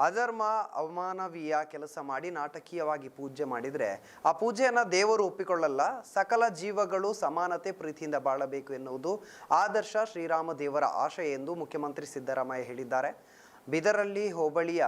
ಅಧರ್ಮ, ಅವಮಾನವೀಯ ಕೆಲಸ ಮಾಡಿ ನಾಟಕೀಯವಾಗಿ ಪೂಜೆ ಮಾಡಿದರೆ ಆ ಪೂಜೆಯನ್ನು ದೇವರು ಒಪ್ಪಿಕೊಳ್ಳಲ್ಲ, ಸಕಲ ಜೀವಗಳು ಸಮಾನತೆ ಪ್ರೀತಿಯಿಂದ ಬಾಳಬೇಕು ಎನ್ನುವುದು ಆದರ್ಶ ಶ್ರೀರಾಮ ದೇವರ ಆಶಯ ಎಂದು ಮುಖ್ಯಮಂತ್ರಿ ಸಿದ್ದರಾಮಯ್ಯ ಹೇಳಿದ್ದಾರೆ. ಬಿದರಲ್ಲಿ ಹೋಬಳಿಯ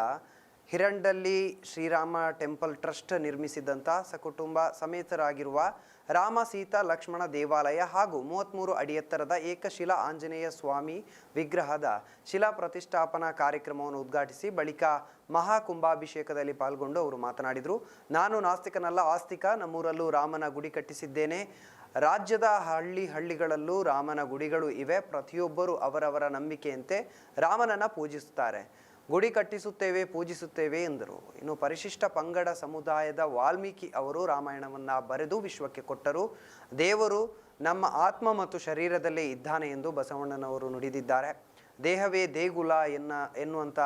ಹಿರಂಡಲ್ಲಿ ಶ್ರೀರಾಮ ಟೆಂಪಲ್ ಟ್ರಸ್ಟ್ ನಿರ್ಮಿಸಿದಂಥ ಸಕುಟುಂಬ ಸಮೇತರಾಗಿರುವ ರಾಮ ಸೀತಾ ಲಕ್ಷ್ಮಣ ದೇವಾಲಯ ಹಾಗೂ ಮೂವತ್ತ್ಮೂರು ಅಡಿ ಎತ್ತರದ ಏಕಶಿಲಾ ಆಂಜನೇಯ ಸ್ವಾಮಿ ವಿಗ್ರಹದ ಶಿಲಾ ಪ್ರತಿಷ್ಠಾಪನಾ ಕಾರ್ಯಕ್ರಮವನ್ನು ಉದ್ಘಾಟಿಸಿ ಬಳಿಕ ಮಹಾಕುಂಭಾಭಿಷೇಕದಲ್ಲಿ ಪಾಲ್ಗೊಂಡು ಅವರು ಮಾತನಾಡಿದರು. ನಾನು ನಾಸ್ತಿಕನಲ್ಲ, ಆಸ್ತಿಕ. ನಮ್ಮೂರಲ್ಲೂ ರಾಮನ ಗುಡಿ ಕಟ್ಟಿಸಿದ್ದೇನೆ. ರಾಜ್ಯದ ಹಳ್ಳಿ ಹಳ್ಳಿಗಳಲ್ಲೂ ರಾಮನ ಗುಡಿಗಳು ಇವೆ. ಪ್ರತಿಯೊಬ್ಬರು ಅವರವರ ನಂಬಿಕೆಯಂತೆ ರಾಮನನ್ನು ಪೂಜಿಸುತ್ತಾರೆ. ಗುಡಿ ಕಟ್ಟಿಸುತ್ತೇವೆ, ಪೂಜಿಸುತ್ತೇವೆ ಎಂದರು. ಇನ್ನು ಪರಿಶಿಷ್ಟ ಪಂಗಡ ಸಮುದಾಯದ ವಾಲ್ಮೀಕಿ ಅವರು ರಾಮಾಯಣವನ್ನು ಬರೆದು ವಿಶ್ವಕ್ಕೆ ಕೊಟ್ಟರು. ದೇವರು ನಮ್ಮ ಆತ್ಮ ಮತ್ತು ಶರೀರದಲ್ಲೇ ಇದ್ದಾನೆ ಎಂದು ಬಸವಣ್ಣನವರು ನುಡಿದಿದ್ದಾರೆ. ದೇಹವೇ ದೇಗುಲ ಎನ್ನ ಎನ್ನುವಂಥ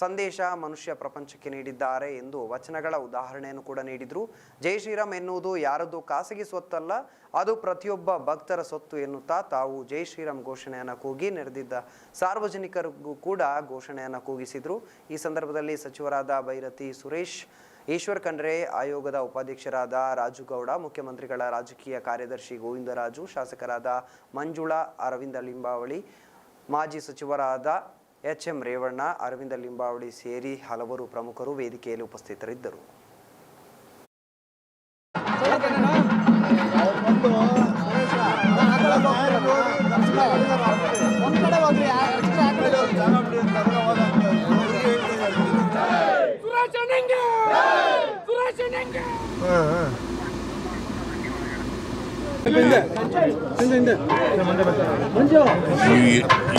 ಸಂದೇಶ ಮನುಷ್ಯ ಪ್ರಪಂಚಕ್ಕೆ ನೀಡಿದ್ದಾರೆ ಎಂದು ವಚನಗಳ ಉದಾಹರಣೆಯನ್ನು ಕೂಡ ನೀಡಿದರು. ಜೈ ಶ್ರೀರಾಮ್ ಎನ್ನುವುದು ಯಾರದ್ದು ಖಾಸಗಿ ಸ್ವತ್ತಲ್ಲ, ಅದು ಪ್ರತಿಯೊಬ್ಬ ಭಕ್ತರ ಸೊತ್ತು ಎನ್ನುತ್ತಾ ತಾವು ಜೈ ಶ್ರೀರಾಮ್ ಘೋಷಣೆಯನ್ನು ಕೂಗಿ ನೆರೆದಿದ್ದ ಸಾರ್ವಜನಿಕರಿಗೂ ಕೂಡ ಘೋಷಣೆಯನ್ನು ಕೂಗಿಸಿದರು. ಈ ಸಂದರ್ಭದಲ್ಲಿ ಸಚಿವರಾದ ಭೈರತಿ ಸುರೇಶ್, ಈಶ್ವರ್ ಖಂಡ್ರೆ ಆಯೋಗದ ಉಪಾಧ್ಯಕ್ಷರಾದ ರಾಜುಗೌಡ ಮುಖ್ಯಮಂತ್ರಿಗಳ ರಾಜಕೀಯ ಕಾರ್ಯದರ್ಶಿ ಗೋವಿಂದರಾಜು, ಶಾಸಕರಾದ ಮಂಜುಳಾ, ಅರವಿಂದ ಲಿಂಬಾವಳಿ, ಮಾಜಿ ಸಚಿವರಾದ ಎಚ್ ಎಂ ರೇವಣ್ಣ ಅರವಿಂದ ಲಿಂಬಾವಳಿ ಸೇರಿ ಹಲವರು ಪ್ರಮುಖರು ವೇದಿಕೆಯಲ್ಲಿ ಉಪಸ್ಥಿತರಿದ್ದರು.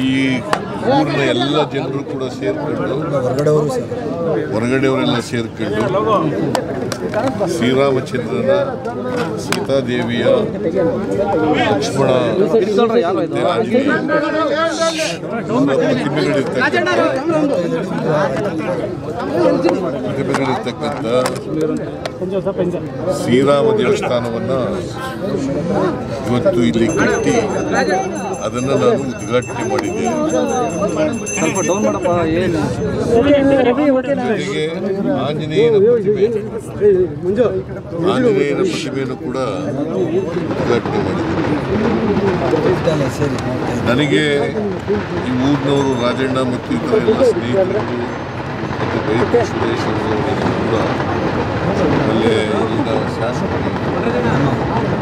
ಈ ಊರಿನ ಎಲ್ಲ ಜನರು ಕೂಡ ಸೇರ್ಕೊಂಡು ಹೊರಗಡೆಯವರೆಲ್ಲ ಸೇರಿಕೊಂಡು ಶ್ರೀರಾಮಚಂದ್ರನ ಸೀತಾದೇವಿಯ ಲಕ್ಷ್ಮಣ ಪ್ರತಿಮೆಗಳಿರ್ತಕ್ಕಂಥ ಪ್ರತಿಮೆಗಳಿರ್ತಕ್ಕಂಥ ಶ್ರೀರಾಮ ದೇವಸ್ಥಾನವನ್ನು ಇವತ್ತು ಇಲ್ಲಿ ಕಟ್ಟಿ ಅದನ್ನು ನಾನು ಉದ್ಘಾಟನೆ ಮಾಡಿದ್ದೇನೆ ಸ್ವಲ್ಪ ಡೌನ್ ಮಾಡಪ್ಪ ಏನು? ಜೊತೆಗೆ ಆಂಜನೇಯನ ಪ್ರತಿಮೆ. ಆಂಜನೇಯನ ಪ್ರತಿಮೆಯನ್ನು ಕೂಡ ಉದ್ಘಾಟನೆ ಮಾಡಿದ್ದೇನೆ ನನಗೆ ಈ ಊರಿನವರು ರಾಜಣ್ಣ ಮತ್ತು ಇತರ ಎಲ್ಲ ಸ್ನೇಹಿತರು ಮತ್ತು ಬೈಕ್ ಸುರೇಶ್ ಅವರು ಕೂಡ ಆಮೇಲೆ ಮಂಜುಳ ಶಾಸಕರು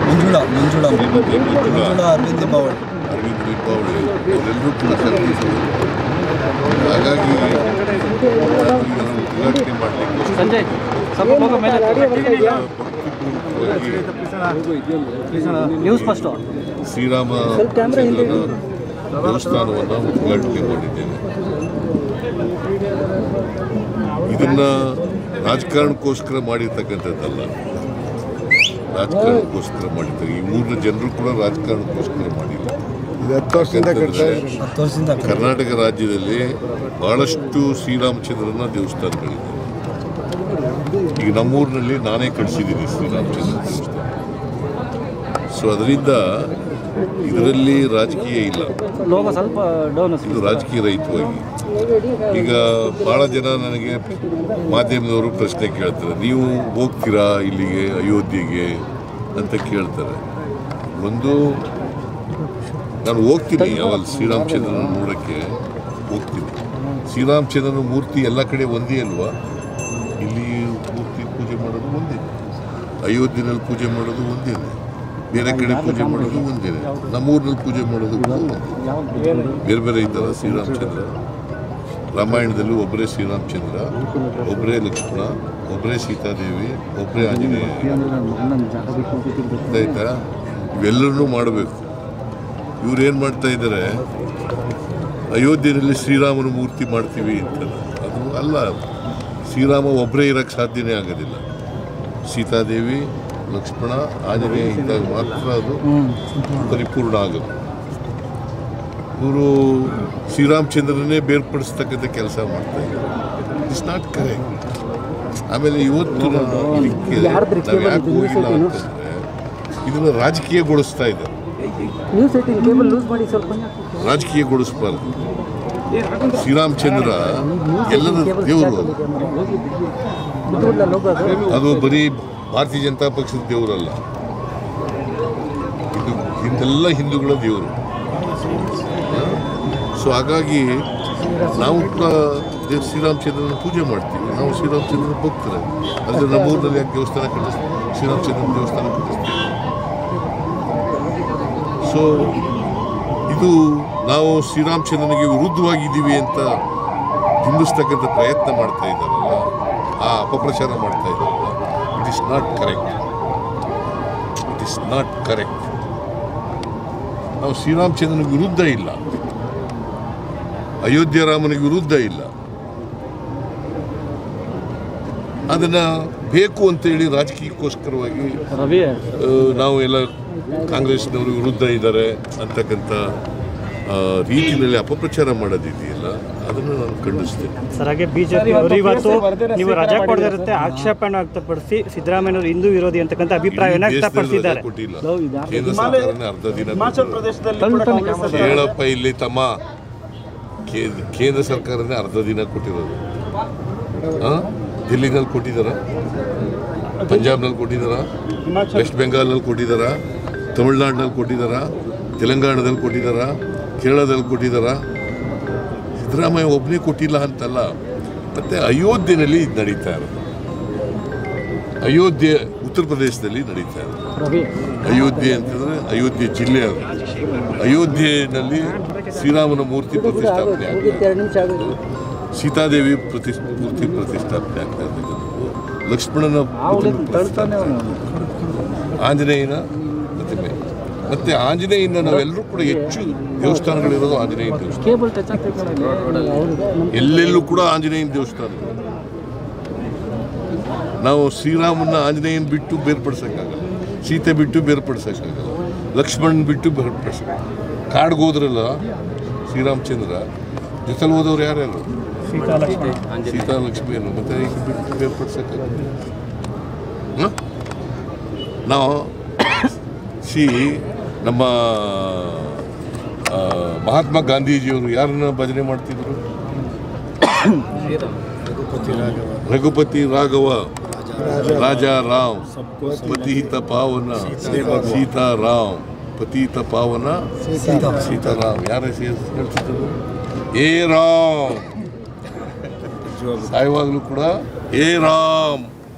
ಮಂಜುಳಾ ಮಂಜುಳಾ. ಶ್ರೀಮತಿ ಮಂಜುಳಾ ಮಂಜುಳಾ ಅರವಿಂದ್ ಬಾವಳಿ ಅರವಿಂದ್ ದೀಪಾವಳಿ. ಅವರೆಲ್ಲರೂ ಕೂಡ ಕರೆದಿದ್ದರು ಹಾಗಾಗಿ ಉದ್ಘಾಟನೆ ಮಾಡಲಿಕ್ಕೆ ಶ್ರೀರಾಮ ದೇವಸ್ಥಾನವನ್ನು ಉದ್ಘಾಟನೆ ಮಾಡಿದ್ದೇನೆ. ಇದನ್ನ ರಾಜಕಾರಣಕ್ಕೋಸ್ಕರ ಮಾಡಿರ್ತಕ್ಕಂಥದ್ದಲ್ಲ. ರಾಜಕಾರಣಕ್ಕೋಸ್ಕರ ಮಾಡಿದ್ದಾರೆ ಈ ಊರಿನ ಜನರು ಕೂಡ ರಾಜಕಾರಣಕ್ಕೋಸ್ಕರ ಮಾಡಿಲ್ಲ ಕರ್ನಾಟಕ ರಾಜ್ಯದಲ್ಲಿ ಬಹಳಷ್ಟು ಶ್ರೀರಾಮಚಂದ್ರನ ದೇವಸ್ಥಾನಗಳಿದೆ. ಈಗ ನಮ್ಮೂರಿನಲ್ಲಿ ನಾನೇ ಕಳಿಸಿದ್ದೀನಿ ಶ್ರೀರಾಮಚಂದ್ರ ದೇವಸ್ಥಾನ. ಸೊ ಅದರಿಂದ ಇದರಲ್ಲಿ ರಾಜಕೀಯ ಇಲ್ಲ. ಇದು ರಾಜಕೀಯ ರಹಿತವಾಗಿ. ಈಗ ಭಾಳ ಜನ ನನಗೆ ಮಾಧ್ಯಮದವರು ಪ್ರಶ್ನೆ ಕೇಳ್ತಾರೆ ನೀವು ಹೋಗ್ತೀರಾ ಇಲ್ಲಿಗೆ ಅಯೋಧ್ಯೆಗೆ? ಅಂತ ಕೇಳ್ತಾರೆ. ಒಂದು ನಾನು ಹೋಗ್ತೀನಿ ಯಾವಾಗ? ಶ್ರೀರಾಮಚಂದ್ರನ ನೋಡೋಕ್ಕೆ ಹೋಗ್ತೀನಿ. ಶ್ರೀರಾಮಚಂದ್ರನ ಮೂರ್ತಿ ಎಲ್ಲ ಕಡೆ ಒಂದೇ ಅಲ್ವಾ? ಇಲ್ಲಿ ಮೂರ್ತಿ ಪೂಜೆ ಮಾಡೋದು ಒಂದೇ. ಅಯೋಧ್ಯೆಯಲ್ಲಿ ಪೂಜೆ ಮಾಡೋದು ಒಂದೇ ಬೇರೆ ಕಡೆ ಪೂಜೆ ಮಾಡೋದು ಒಂದೇ ನಮ್ಮೂರಲ್ಲಿ ಪೂಜೆ ಮಾಡೋದು ಬೇರೆ ಬೇರೆ ಇದ್ದಾರೆ ಶ್ರೀರಾಮಚಂದ್ರ. ರಾಮಾಯಣದಲ್ಲಿ ಒಬ್ಬರೇ ಶ್ರೀರಾಮಚಂದ್ರ ಒಬ್ಬರೇ ಲಕ್ಷ್ಮಣ ಒಬ್ಬರೇ ಸೀತಾದೇವಿ ಒಬ್ಬರೇ ಆಂಜನೇಯ. ಆಯ್ತಾ? ಇವೆಲ್ಲರೂ ಮಾಡಬೇಕು. ಇವ್ರು ಏನು ಮಾಡ್ತಾ ಇದ್ದಾರೆ? ಅಯೋಧ್ಯೆಯಲ್ಲಿ ಶ್ರೀರಾಮನ ಮೂರ್ತಿ ಮಾಡ್ತೀವಿ ಅಂತ. ಅದು ಅಲ್ಲ. ಶ್ರೀರಾಮ ಒಬ್ಬರೇ ಇರೋಕ್ಕೆ ಸಾಧ್ಯನೇ ಆಗೋದಿಲ್ಲ. ಸೀತಾದೇವಿ ಲಕ್ಷ್ಮಣ ಆಂಜನೇಯ ಇದ್ದಾಗ ಮಾತ್ರ ಅದು ಪರಿಪೂರ್ಣ ಆಗೋದು. ಇವರು ಶ್ರೀರಾಮಚಂದ್ರನೇ ಬೇರ್ಪಡಿಸ್ತಕ್ಕಂಥ ಕೆಲಸ ಮಾಡ್ತಾ ಇದ್ದಾರೆ. ಇಟ್ಸ್ ನಾಟ್ ಕರೆಕ್ಟ್ ಆಮೇಲೆ ಇವತ್ತು ನಾನು ಇದಕ್ಕೆ ನಾವು ಯಾಕೆ ಹೋಗಿಲ್ಲ ಅಂತಂದರೆ ಇದನ್ನು ರಾಜಕೀಯಗೊಳಿಸ್ತಾ ಇದ್ದಾರೆ. ಸ್ವಲ್ಪ ರಾಜಕೀಯಗೊಳಿಸಬಾರ್ದು. ಶ್ರೀರಾಮಚಂದ್ರ ಎಲ್ಲರ ದೇವರು ಅದು ಬರೀ ಭಾರತೀಯ ಜನತಾ ಪಕ್ಷದ ದೇವರಲ್ಲ. ಇದು ಹಿಂದೆಲ್ಲ ಹಿಂದೂಗಳ ದೇವರು. ಸೊ ಹಾಗಾಗಿ ನಾವು ಕೂಡ ದೇವ್ ಶ್ರೀರಾಮಚಂದ್ರನ ಪೂಜೆ ಮಾಡ್ತೀವಿ. ನಾವು ಶ್ರೀರಾಮಚಂದ್ರನ ಭಕ್ತರೆ. ಅಂದರೆ ನಮ್ಮೂರಿನಲ್ಲಿ ಯಾಕೆ ದೇವಸ್ಥಾನ ಕಟ್ಟಿಸ್ತೀವಿ ಶ್ರೀರಾಮಚಂದ್ರನ ದೇವಸ್ಥಾನ ಕಟ್ಟಿಸ್ತೀವಿ. ಸೊ ಇದು ನಾವು ಶ್ರೀರಾಮಚಂದ್ರನಿಗೆ ವಿರುದ್ಧವಾಗಿದ್ದೀವಿ ಅಂತ ಬಿಂಬಿಸ್ತಕ್ಕಂಥ ಪ್ರಯತ್ನ ಮಾಡ್ತಾ ಇದ್ದಾರಲ್ಲ. ಆ ಅಪಪ್ರಚಾರ ಮಾಡ್ತಾ ಇದ್ದಾರಲ್ಲ it is not correct it is not correct ನಾವು ಶ್ರೀರಾಮಚಂದ್ರನ ವಿರುದ್ಧ ಇಲ್ಲ. ಅಯೋಧ್ಯ ರಾಮನಿಗೆ ವಿರುದ್ಧ ಇಲ್ಲ. ಅದನ್ನ ಬೇಕು ಅಂತೇಳಿ ರಾಜಕೀಯಕ್ಕೋಸ್ಕರವಾಗಿ ರವಿ ನಾವು ಎಲ್ಲ ಕಾಂಗ್ರೆಸ್ನವರು ವಿರುದ್ಧ ಇದ್ದಾರೆ ಅಂತಕ್ಕಂಥ ರೀತಿಯಲ್ಲಿ ಅಪಪ್ರಚಾರ ಮಾಡೋದಿದೆಯಲ್ಲ. ಅದನ್ನು ನಾನು ಖಂಡಿಸ್ತೇನೆ. ಸರ್ ಹಾಗೆ ಬಿಜೆಪಿ ಅವರು ಇವತ್ತು ನೀವು ರಜಾ ಕೊಡದಿರುತ್ತೆ ಆಕ್ಷೇಪಣೆ ವ್ಯಕ್ತಪಡಿಸಿ ಸಿದ್ದರಾಮಯ್ಯವರು ಹಿಂದೂ ವಿರೋಧಿ ಅಂತಕ್ಕಂಥ ಅಭಿಪ್ರಾಯವನ್ನು ವ್ಯಕ್ತಪಡಿಸಿದ್ದಾರೆ. ಕೊಟ್ಟಿಲ್ಲ? ಕೇಂದ್ರ ಸರ್ಕಾರನೇ ಅರ್ಧ ದಿನ ಕೊಟ್ಟಿರೋದು. ಹೇಳಪ್ಪ ಇಲ್ಲಿ ತಮ್ಮ ಕೇ- ಕೇಂದ್ರ ಸರ್ಕಾರನೇ ಅರ್ಧ ದಿನ ಕೊಟ್ಟಿರೋದು. ಆ? ದಿಲ್ಲಿನಲ್ಲಿ ಕೊಟ್ಟಿದ್ದಾರ? ಪಂಜಾಬ್ನಲ್ಲಿ ಕೊಟ್ಟಿದ್ದಾರ? ವೆಸ್ಟ್ ಬೆಂಗಾಲ್ನಲ್ಲಿ ಕೊಟ್ಟಿದ್ದಾರ? ತಮಿಳ್ನಾಡಿನಲ್ಲಿ ಕೊಟ್ಟಿದ್ದಾರ? ತೆಲಂಗಾಣದಲ್ಲಿ ಕೊಟ್ಟಿದ್ದಾರ? ಕೇರಳದಲ್ಲಿ ಕೊಟ್ಟಿದ್ದಾರ? ಸಿದ್ದರಾಮಯ್ಯ ಒಬ್ಬನೇ ಕೊಟ್ಟಿಲ್ಲ ಅಂತಲ್ಲ ಮತ್ತೆ ಅಯೋಧ್ಯೆಯಲ್ಲಿ ಇದು ನಡೀತಾ ಇರೋದು. ಅಯೋಧ್ಯೆ ಉತ್ತರ ಪ್ರದೇಶದಲ್ಲಿ ನಡೀತಾ ಇರೋದು. ಅಯೋಧ್ಯೆ ಅಂತಂದ್ರೆ ಅಯೋಧ್ಯೆ ಜಿಲ್ಲೆ ಅದು. ಅಯೋಧ್ಯೆಯಲ್ಲಿ ಶ್ರೀರಾಮನ ಮೂರ್ತಿ ಪ್ರತಿಷ್ಠಾಪನೆ. ಸೀತಾದೇವಿ ಪ್ರತಿ ಮೂರ್ತಿ ಪ್ರತಿಷ್ಠಾಪನೆ ಆಗ್ತಾ ಇರ್ತಕ್ಕಂಥದ್ದು ಲಕ್ಷ್ಮಣನ ಪ್ರತಿಷ್ಠಾಪನೆ ಆಂಜನೇಯನ ಮತ್ತೆ ಆಂಜನೇಯನ ನಾವೆಲ್ಲರೂ ಕೂಡ ಹೆಚ್ಚು ದೇವಸ್ಥಾನಗಳಿರೋದು ಆಂಜನೇಯನ ದೇವಸ್ಥಾನ. ಎಲ್ಲೆಲ್ಲೂ ಕೂಡ ಆಂಜನೇಯನ ದೇವಸ್ಥಾನ. ನಾವು ಶ್ರೀರಾಮನ ಆಂಜನೇಯನ ಬಿಟ್ಟು ಬೇರ್ಪಡಿಸೋಕ್ಕಾಗಲ್ಲ ಸೀತೆ ಬಿಟ್ಟು ಬೇರ್ಪಡಿಸೋಕ್ಕಾಗಲ್ಲ ಲಕ್ಷ್ಮಣ್ ಬಿಟ್ಟು ಬೇರ್ಪಡಿಸೋ ಕಾಡ್ಗೆ ಹೋದ್ರಲ್ಲ ಶ್ರೀರಾಮಚಂದ್ರ, ಜೊತೆಲಿ ಹೋದವ್ರು ಯಾರ್ಯಾರು ಸೀತಾ ಲಕ್ಷ್ಮಿಯನ್ನು ಮತ್ತೆ ಬಿಟ್ಟು ಬೇರ್ಪಡಿಸೋಕ್ಕಾಗಲ್ಲ? ನಾವು ಸಿ ನಮ್ಮ ಮಹಾತ್ಮ ಗಾಂಧೀಜಿಯವರು ಯಾರನ್ನ ಭಜನೆ ಮಾಡ್ತಿದ್ರು? ರಘುಪತಿ ರಾಘವ, ರಾಜಾ ರಾಮ್, ಪತಿಹಿತ ಪಾವನ, ಸೀತಾರಾಮ್, ಪತಿಹಿತ ಪಾವನ, ಸೀತಾರಾಮ್. ಯಾರ ಹೇಳ್ತಿದ್ರು? ಏ ರಾಮ್. ಸಾಯುವಾಗಲೂ ಕೂಡ ಏ ರಾಮ್.